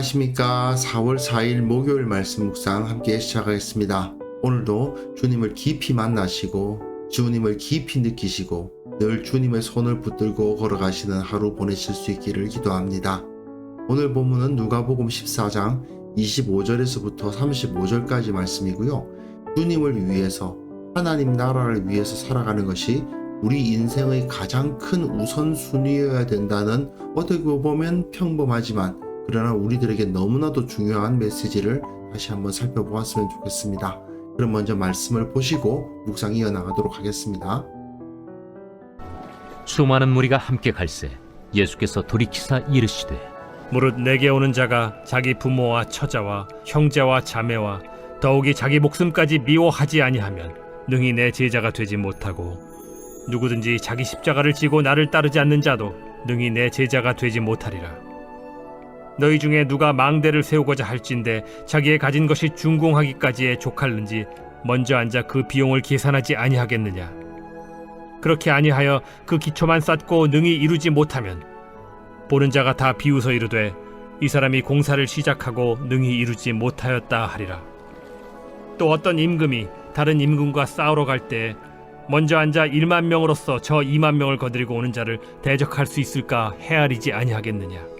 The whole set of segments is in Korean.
안녕하십니까. 4월 4일 목요일 말씀 묵상 함께 시작하겠습니다. 오늘도 주님을 깊이 만나시고 주님을 깊이 느끼시고 늘 주님의 손을 붙들고 걸어가시는 하루 보내실 수 있기를 기도합니다. 오늘 본문은 누가복음 14장 25절에서부터 35절까지 말씀이고요. 주님을 위해서 하나님 나라를 위해서 살아가는 것이 우리 인생의 가장 큰 우선순위여야 된다는 어떻게 보면 평범하지만 그러나 우리들에게 너무나도 중요한 메시지를 다시 한번 살펴보았으면 좋겠습니다. 그럼 먼저 말씀을 보시고 묵상 이어나가도록 하겠습니다. 수많은 무리가 함께 갈새 예수께서 돌이키사 이르시되 무릇 내게 오는 자가 자기 부모와 처자와 형제와 자매와 더욱이 자기 목숨까지 미워하지 아니하면 능히 내 제자가 되지 못하고 누구든지 자기 십자가를 지고 나를 따르지 않는 자도 능히 내 제자가 되지 못하리라 너희 중에 누가 망대를 세우고자 할진대 자기의 가진 것이 준공하기까지에 족할는지 먼저 앉아 그 비용을 계산하지 아니하겠느냐 그렇게 아니하여 그 기초만 쌓고 능히 이루지 못하면 보는 자가 다 비웃어 이르되 이 사람이 공사를 시작하고 능히 이루지 못하였다 하리라. 또 어떤 임금이 다른 임금과 싸우러 갈 때 먼저 앉아 1만 명으로서 저 2만 명을 거느리고 오는 자를 대적할 수 있을까 헤아리지 아니하겠느냐.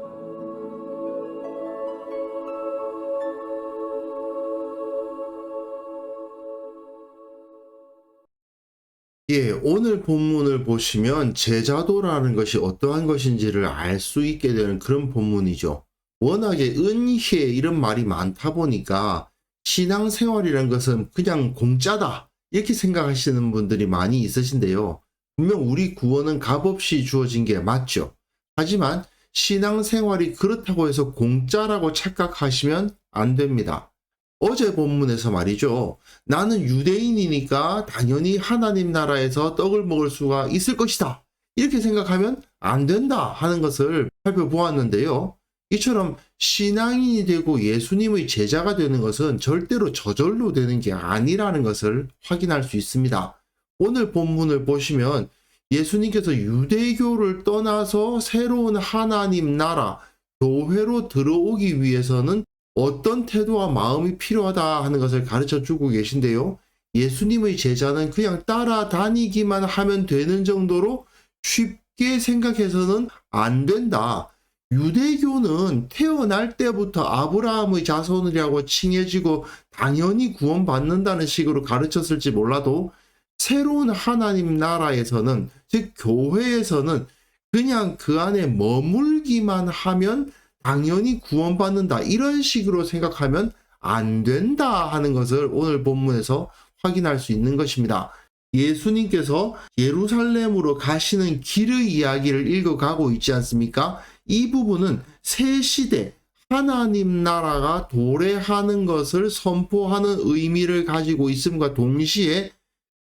예, 오늘 본문을 보시면 제자도라는 것이 어떠한 것인지를 알 수 있게 되는 그런 본문이죠. 워낙에 은혜 이런 말이 많다 보니까 신앙생활이라는 것은 그냥 공짜다 이렇게 생각하시는 분들이 많이 있으신데요. 분명 우리 구원은 값없이 주어진 게 맞죠. 하지만 신앙생활이 그렇다고 해서 공짜라고 착각하시면 안 됩니다. 어제 본문에서 말이죠. 나는 유대인이니까 당연히 하나님 나라에서 떡을 먹을 수가 있을 것이다. 이렇게 생각하면 안 된다 하는 것을 살펴보았는데요. 이처럼 신앙인이 되고 예수님의 제자가 되는 것은 절대로 저절로 되는 게 아니라는 것을 확인할 수 있습니다. 오늘 본문을 보시면 예수님께서 유대교를 떠나서 새로운 하나님 나라, 교회로 들어오기 위해서는 어떤 태도와 마음이 필요하다 하는 것을 가르쳐 주고 계신데요. 예수님의 제자는 그냥 따라다니기만 하면 되는 정도로 쉽게 생각해서는 안 된다. 유대교는 태어날 때부터 아브라함의 자손이라고 칭해지고 당연히 구원받는다는 식으로 가르쳤을지 몰라도 새로운 하나님 나라에서는 즉 교회에서는 그냥 그 안에 머물기만 하면 당연히 구원받는다. 이런 식으로 생각하면 안 된다 하는 것을 오늘 본문에서 확인할 수 있는 것입니다. 예수님께서 예루살렘으로 가시는 길의 이야기를 읽어가고 있지 않습니까? 이 부분은 새 시대 하나님 나라가 도래하는 것을 선포하는 의미를 가지고 있음과 동시에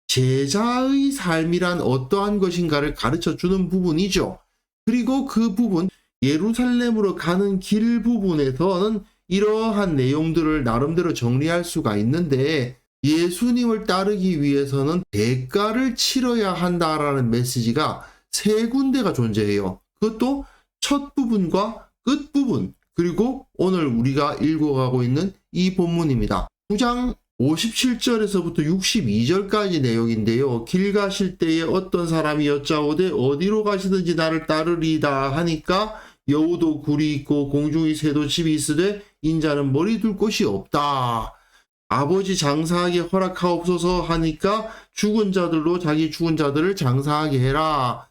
제자의 삶이란 어떠한 것인가를 가르쳐 주는 부분이죠. 그리고 그 부분 예루살렘으로 가는 길 부분에서는 이러한 내용들을 나름대로 정리할 수가 있는데 예수님을 따르기 위해서는 대가를 치러야 한다라는 메시지가 세 군데가 존재해요. 그것도 첫 부분과 끝 부분 그리고 오늘 우리가 읽어가고 있는 이 본문입니다. 9장 57절에서부터 62절까지 내용인데요. 길 가실 때에 어떤 사람이 여짜오되 어디로 가시든지 나를 따르리다 하니까 여우도 굴이 있고 공중의 새도 집이 있으되 인자는 머리 둘 곳이 없다. 아버지 장사하게 허락하옵소서 하니까 죽은 자들로 자기 죽은 자들을 장사하게 해라.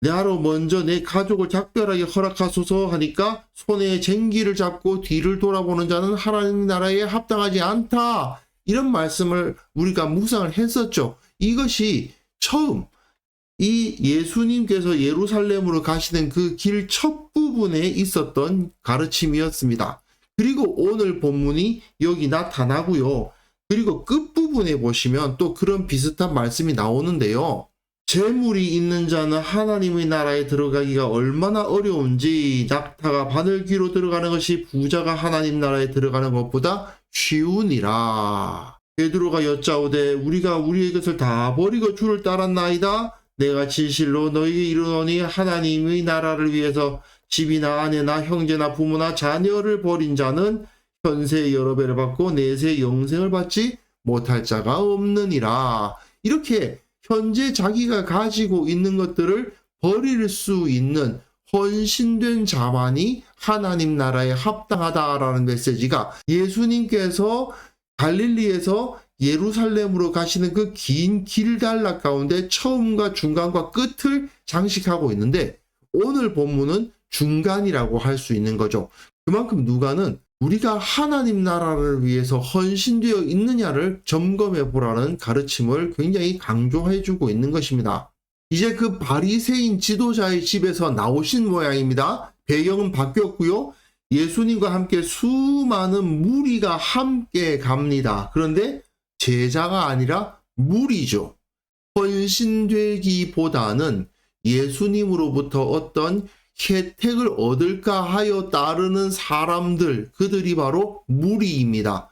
나로 먼저 내 가족을 작별하게 허락하소서 하니까 손에 쟁기를 잡고 뒤를 돌아보는 자는 하나님 나라에 합당하지 않다. 이런 말씀을 우리가 묵상을 했었죠. 이것이 처음 이 예수님께서 예루살렘으로 가시는 그 길 첫 부분에 있었던 가르침이었습니다. 그리고 오늘 본문이 여기 나타나고요. 그리고 끝부분에 보시면 또 그런 비슷한 말씀이 나오는데요. 재물이 있는 자는 하나님의 나라에 들어가기가 얼마나 어려운지 낙타가 바늘 귀로 들어가는 것이 부자가 하나님 나라에 들어가는 것보다 쉬우니라. 베드로가 여짜오되 우리가 우리의 것을 다 버리고 주를 따랐나이다. 내가 진실로 너희에게 이르노니 하나님의 나라를 위해서 집이나 아내나 형제나 부모나 자녀를 버린 자는 현세 여러 배를 받고 내세 영생을 받지 못할 자가 없느니라. 이렇게 현재 자기가 가지고 있는 것들을 버릴 수 있는 헌신된 자만이 하나님 나라에 합당하다라는 메시지가 예수님께서 갈릴리에서 예루살렘으로 가시는 그 긴 길달락 가운데 처음과 중간과 끝을 장식하고 있는데 오늘 본문은 중간이라고 할 수 있는 거죠. 그만큼 누가는 우리가 하나님 나라를 위해서 헌신되어 있느냐를 점검해 보라는 가르침을 굉장히 강조해 주고 있는 것입니다. 이제 그 바리새인 지도자의 집에서 나오신 모양입니다. 배경은 바뀌었고요. 예수님과 함께 수많은 무리가 함께 갑니다. 그런데 제자가 아니라 무리죠. 헌신되기보다는 예수님으로부터 어떤 혜택을 얻을까 하여 따르는 사람들, 그들이 바로 무리입니다.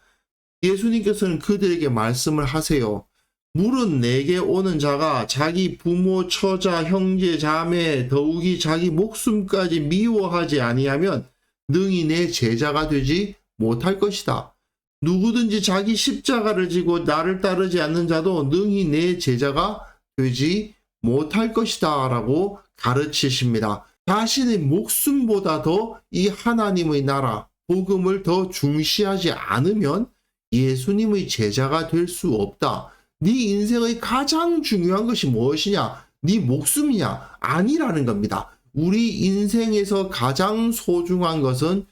예수님께서는 그들에게 말씀을 하세요. 물은 내게 오는 자가 자기 부모, 처자, 형제, 자매, 더욱이 자기 목숨까지 미워하지 아니하면 능히 내 제자가 되지 못할 것이다. 누구든지 자기 십자가를 지고 나를 따르지 않는 자도 능히 내 제자가 되지 못할 것이다. 라고 가르치십니다. 자신의 목숨보다 더 이 하나님의 나라, 복음을 더 중시하지 않으면 예수님의 제자가 될 수 없다. 네 인생의 가장 중요한 것이 무엇이냐? 네 목숨이냐? 아니라는 겁니다. 우리 인생에서 가장 소중한 것은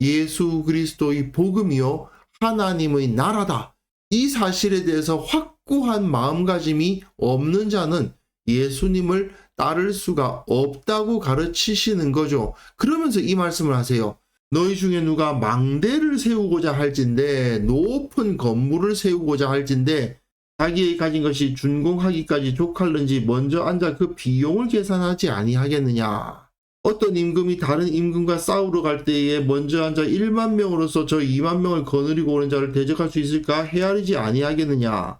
예수 그리스도의 복음이요. 하나님의 나라다. 이 사실에 대해서 확고한 마음가짐이 없는 자는 예수님을 따를 수가 없다고 가르치시는 거죠. 그러면서 이 말씀을 하세요. 너희 중에 누가 망대를 세우고자 할진데 높은 건물을 세우고자 할진데 자기의 가진 것이 준공하기까지 족할는지 먼저 앉아 그 비용을 계산하지 아니하겠느냐. 어떤 임금이 다른 임금과 싸우러 갈 때에 먼저 앉아 1만 명으로서 저 2만 명을 거느리고 오는 자를 대적할 수 있을까 헤아리지 아니하겠느냐.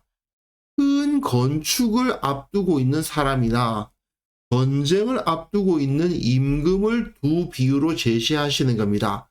큰 건축을 앞두고 있는 사람이나 전쟁을 앞두고 있는 임금을 두 비유로 제시하시는 겁니다.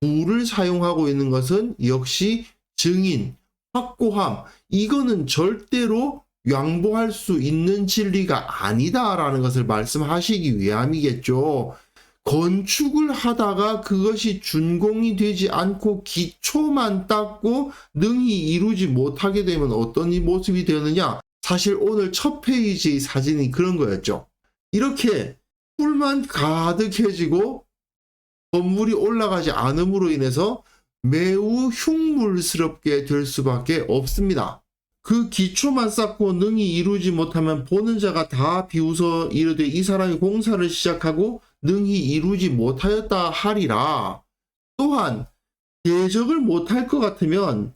부를 사용하고 있는 것은 역시 증인, 확고함, 이거는 절대로 양보할 수 있는 진리가 아니다라는 것을 말씀하시기 위함이겠죠. 건축을 하다가 그것이 준공이 되지 않고 기초만 닦고 능히 이루지 못하게 되면 어떤 이 모습이 되느냐? 사실 오늘 첫 페이지 사진이 그런 거였죠. 이렇게 풀만 가득해지고 건물이 올라가지 않음으로 인해서 매우 흉물스럽게 될 수밖에 없습니다. 그 기초만 쌓고 능히 이루지 못하면 보는 자가 다 비웃어 이르되 이 사람이 공사를 시작하고 능히 이루지 못하였다 하리라. 또한 대적을 못할 것 같으면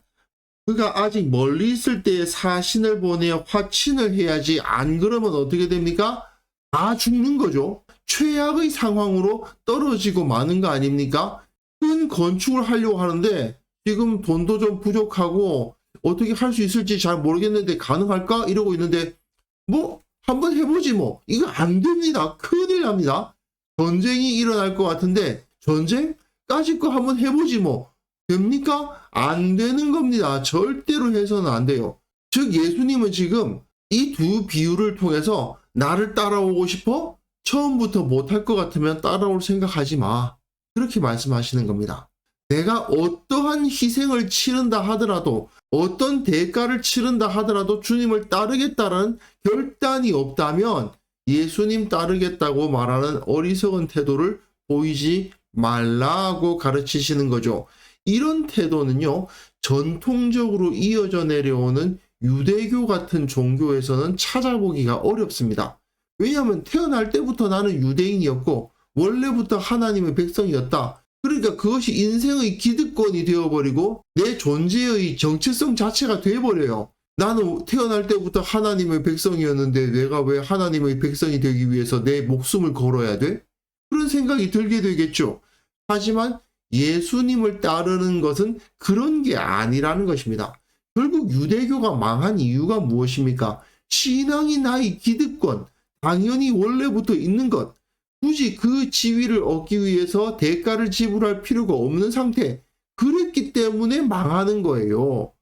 그가 아직 멀리 있을 때에 사신을 보내어 화친을 해야지 안 그러면 어떻게 됩니까? 다 죽는 거죠. 최악의 상황으로 떨어지고 마는 거 아닙니까? 큰 건축을 하려고 하는데 지금 돈도 좀 부족하고 어떻게 할 수 있을지 잘 모르겠는데 가능할까? 이러고 있는데 뭐 한번 해보지 뭐 이거 안 됩니다. 큰일 납니다. 전쟁이 일어날 것 같은데 전쟁? 까짓 거 한번 해보지 뭐 됩니까? 안 되는 겁니다. 절대로 해서는 안 돼요. 즉 예수님은 지금 이 두 비유를 통해서 나를 따라오고 싶어? 처음부터 못할 것 같으면 따라올 생각하지 마. 그렇게 말씀하시는 겁니다. 내가 어떠한 희생을 치른다 하더라도 어떤 대가를 치른다 하더라도 주님을 따르겠다는 결단이 없다면 예수님 따르겠다고 말하는 어리석은 태도를 보이지 말라고 가르치시는 거죠. 이런 태도는요, 전통적으로 이어져 내려오는 유대교 같은 종교에서는 찾아보기가 어렵습니다. 왜냐하면 태어날 때부터 나는 유대인이었고, 원래부터 하나님의 백성이었다. 그러니까 그것이 인생의 기득권이 되어버리고 내 존재의 정체성 자체가 되어버려요. 나는 태어날 때부터 하나님의 백성이었는데 내가 왜 하나님의 백성이 되기 위해서 내 목숨을 걸어야 돼? 그런 생각이 들게 되겠죠. 하지만 예수님을 따르는 것은 그런 게 아니라는 것입니다. 결국 유대교가 망한 이유가 무엇입니까? 신앙이 나의 기득권, 당연히 원래부터 있는 것, 굳이 그 지위를 얻기 위해서 대가를 지불할 필요가 없는 상태, 그랬기 때문에 망하는 거예요.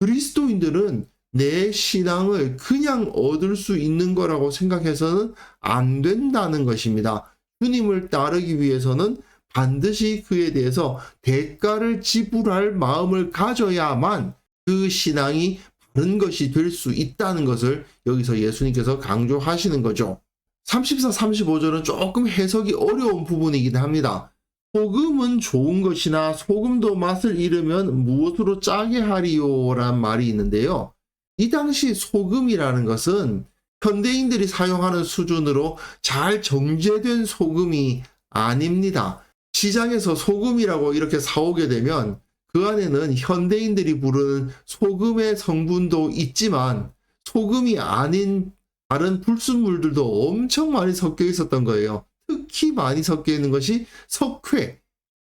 그리스도인들은 내 신앙을 그냥 얻을 수 있는 거라고 생각해서는 안 된다는 것입니다. 주님을 따르기 위해서는 반드시 그에 대해서 대가를 지불할 마음을 가져야만 그 신앙이 바른 것이 될 수 있다는 것을 여기서 예수님께서 강조하시는 거죠. 34, 35절은 조금 해석이 어려운 부분이긴 합니다. 소금은 좋은 것이나 소금도 맛을 잃으면 무엇으로 짜게 하리요? 란 말이 있는데요. 이 당시 소금이라는 것은 현대인들이 사용하는 수준으로 잘 정제된 소금이 아닙니다. 시장에서 소금이라고 이렇게 사오게 되면 그 안에는 현대인들이 부르는 소금의 성분도 있지만 소금이 아닌 다른 불순물들도 엄청 많이 섞여 있었던 거예요. 특히 많이 섞여 있는 것이 석회.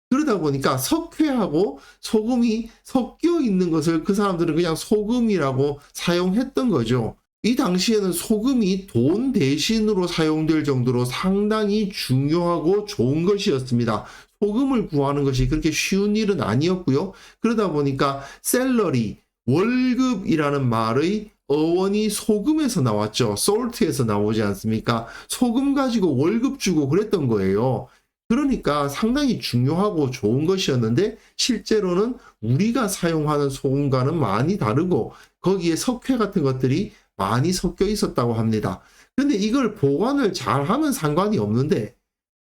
그러다 보니까 석회하고 소금이 섞여 있는 것을 그 사람들은 그냥 소금이라고 사용했던 거죠. 이 당시에는 소금이 돈 대신으로 사용될 정도로 상당히 중요하고 좋은 것이었습니다. 소금을 구하는 것이 그렇게 쉬운 일은 아니었고요. 그러다 보니까 셀러리, 월급이라는 말의 어원이 소금에서 나왔죠. 솔트에서 나오지 않습니까? 소금 가지고 월급 주고 그랬던 거예요. 그러니까 상당히 중요하고 좋은 것이었는데 실제로는 우리가 사용하는 소금과는 많이 다르고 거기에 석회 같은 것들이 많이 섞여 있었다고 합니다. 근데 이걸 보관을 잘 하면 상관이 없는데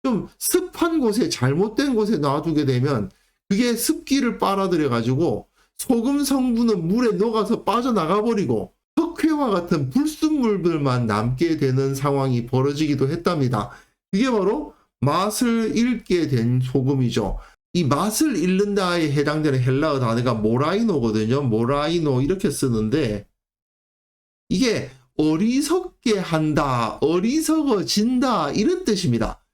좀 습한 곳에 잘못된 곳에 놔두게 되면 그게 습기를 빨아들여 가지고 소금 성분은 물에 녹아서 빠져나가 버리고 석회와 같은 불순물들만 남게 되는 상황이 벌어지기도 했답니다. 그게 바로 맛을 잃게 된 소금이죠. 이 맛을 잃는다에 해당되는 헬라어 단어가 모라이노거든요. 모라이노 이렇게 쓰는데 이게 어리석게 한다, 어리석어진다 이런 뜻입니다.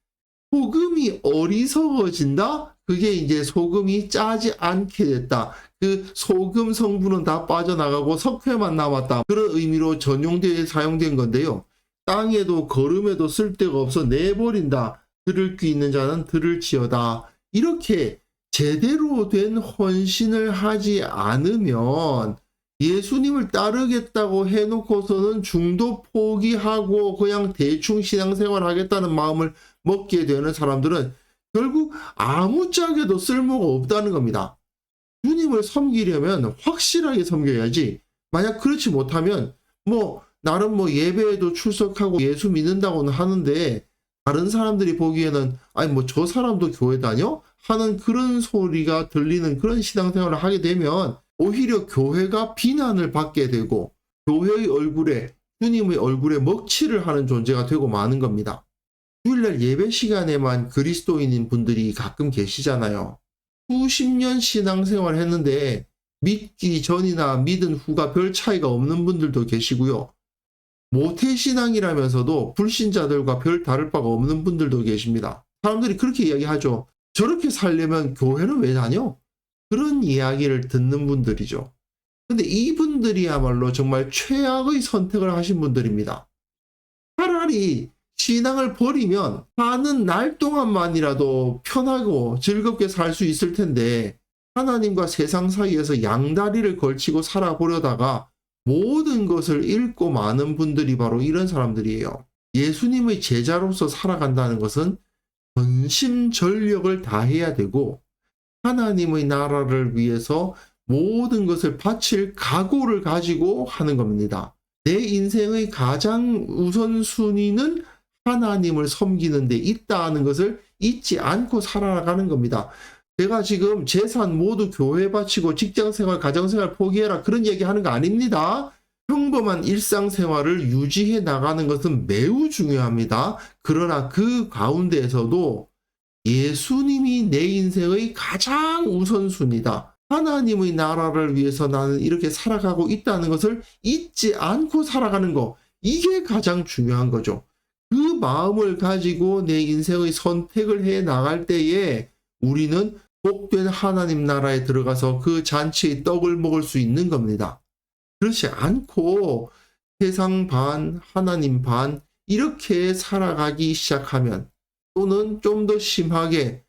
소금이 어리석어진다? 그게 이제 소금이 짜지 않게 됐다. 그 소금 성분은 다 빠져나가고 석회만 남았다. 그런 의미로 전용되어 사용된 건데요. 땅에도 걸음에도 쓸데가 없어 내버린다. 들을 귀 있는 자는 들을지어다. 이렇게 제대로 된 헌신을 하지 않으면 예수님을 따르겠다고 해놓고서는 중도 포기하고 그냥 대충 신앙생활 하겠다는 마음을 먹게 되는 사람들은 결국 아무짝에도 쓸모가 없다는 겁니다. 주님을 섬기려면 확실하게 섬겨야지. 만약 그렇지 못하면 뭐 나름 뭐 예배에도 출석하고 예수 믿는다고는 하는데 다른 사람들이 보기에는 아니 뭐 저 사람도 교회 다녀? 하는 그런 소리가 들리는 그런 신앙생활을 하게 되면 오히려 교회가 비난을 받게 되고 교회의 얼굴에 주님의 얼굴에 먹칠을 하는 존재가 되고 마는 겁니다. 주일날 예배 시간에만 그리스도인인 분들이 가끔 계시잖아요. 수십 년 신앙생활 했는데 믿기 전이나 믿은 후가 별 차이가 없는 분들도 계시고요. 모태신앙이라면서도 불신자들과 별 다를 바가 없는 분들도 계십니다. 사람들이 그렇게 이야기하죠. 저렇게 살려면 교회는 왜 다녀? 그런 이야기를 듣는 분들이죠. 근데 이분들이야말로 정말 최악의 선택을 하신 분들입니다. 차라리 신앙을 버리면 사는 날 동안만이라도 편하고 즐겁게 살 수 있을 텐데 하나님과 세상 사이에서 양다리를 걸치고 살아보려다가 모든 것을 잃고 마는 분들이 바로 이런 사람들이에요. 예수님의 제자로서 살아간다는 것은 전심전력을 다해야 되고 하나님의 나라를 위해서 모든 것을 바칠 각오를 가지고 하는 겁니다. 내 인생의 가장 우선순위는 하나님을 섬기는 데 있다는 것을 잊지 않고 살아가는 겁니다. 제가 지금 재산 모두 교회 바치고 직장생활, 가정생활 포기해라 그런 얘기 하는 거 아닙니다. 평범한 일상생활을 유지해 나가는 것은 매우 중요합니다. 그러나 그 가운데에서도 예수님이 내 인생의 가장 우선순위다. 하나님의 나라를 위해서 나는 이렇게 살아가고 있다는 것을 잊지 않고 살아가는 거. 이게 가장 중요한 거죠. 그 마음을 가지고 내 인생의 선택을 해 나갈 때에 우리는 복된 하나님 나라에 들어가서 그 잔치의 떡을 먹을 수 있는 겁니다. 그렇지 않고 세상 반, 하나님 반, 이렇게 살아가기 시작하면 또는 좀 더 심하게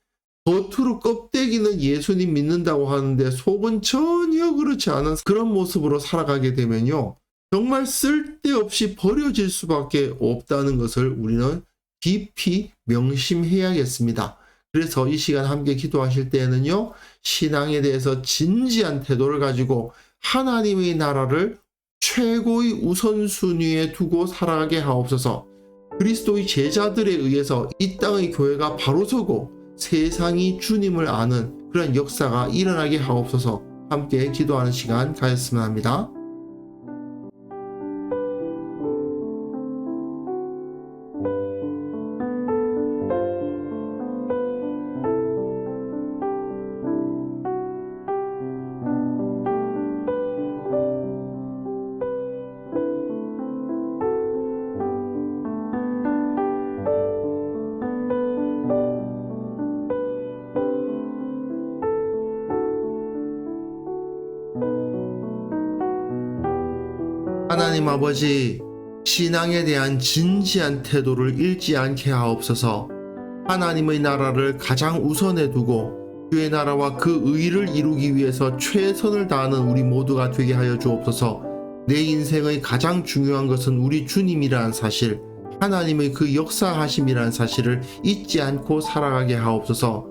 겉으로 껍데기는 예수님 믿는다고 하는데 속은 전혀 그렇지 않은 그런 모습으로 살아가게 되면요. 정말 쓸데없이 버려질 수밖에 없다는 것을 우리는 깊이 명심해야겠습니다. 그래서 이 시간 함께 기도하실 때에는요, 신앙에 대해서 진지한 태도를 가지고 하나님의 나라를 최고의 우선순위에 두고 살아가게 하옵소서. 그리스도의 제자들에 의해서 이 땅의 교회가 바로 서고 세상이 주님을 아는 그런 역사가 일어나게 하옵소서. 함께 기도하는 시간 가졌으면 합니다. 하나님 아버지, 신앙에 대한 진지한 태도를 잃지 않게 하옵소서. 하나님의 나라를 가장 우선에 두고 주의 나라와 그 의를 이루기 위해서 최선을 다하는 우리 모두가 되게 하여 주옵소서. 내 인생의 가장 중요한 것은 우리 주님이라는 사실, 하나님의 그 역사하심이라는 사실을 잊지 않고 살아가게 하옵소서.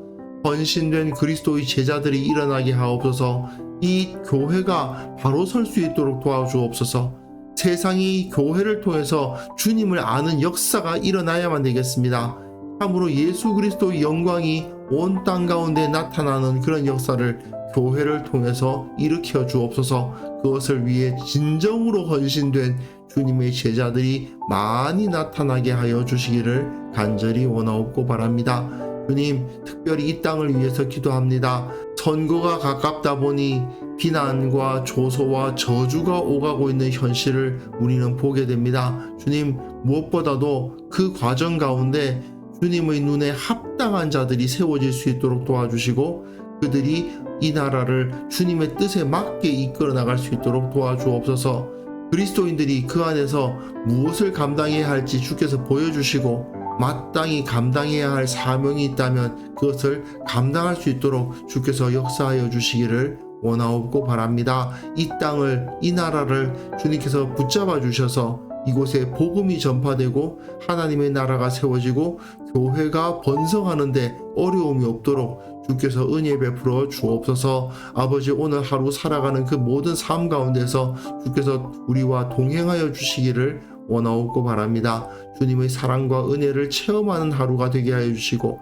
헌신된 그리스도의 제자들이 일어나게 하옵소서. 이 교회가 바로 설 수 있도록 도와주옵소서. 세상이 교회를 통해서 주님을 아는 역사가 일어나야만 되겠습니다. 참으로 예수 그리스도의 영광이 온 땅 가운데 나타나는 그런 역사를 교회를 통해서 일으켜 주옵소서 그것을 위해 진정으로 헌신된 주님의 제자들이 많이 나타나게 하여 주시기를 간절히 원하옵고 바랍니다. 주님, 특별히 이 땅을 위해서 기도합니다. 선거가 가깝다 보니 비난과 조소와 저주가 오가고 있는 현실을 우리는 보게 됩니다. 주님, 무엇보다도 그 과정 가운데 주님의 눈에 합당한 자들이 세워질 수 있도록 도와주시고 그들이 이 나라를 주님의 뜻에 맞게 이끌어 나갈 수 있도록 도와주옵소서. 그리스도인들이 그 안에서 무엇을 감당해야 할지 주께서 보여주시고 마땅히 감당해야 할 사명이 있다면 그것을 감당할 수 있도록 주께서 역사하여 주시기를 원하옵고 바랍니다. 이 땅을 이 나라를 주님께서 붙잡아 주셔서 이곳에 복음이 전파되고 하나님의 나라가 세워지고 교회가 번성하는데 어려움이 없도록 주께서 은혜 베풀어 주옵소서 아버지 오늘 하루 살아가는 그 모든 삶 가운데서 주께서 우리와 동행하여 주시기를 원하옵고 바랍니다. 주님의 사랑과 은혜를 체험하는 하루가 되게 하여 주시고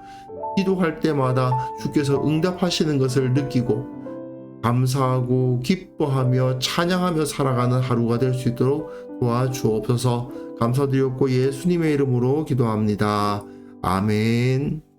기도할 때마다 주께서 응답하시는 것을 느끼고 감사하고 기뻐하며 찬양하며 살아가는 하루가 될 수 있도록 도와주옵소서 감사드렸고 예수님의 이름으로 기도합니다. 아멘.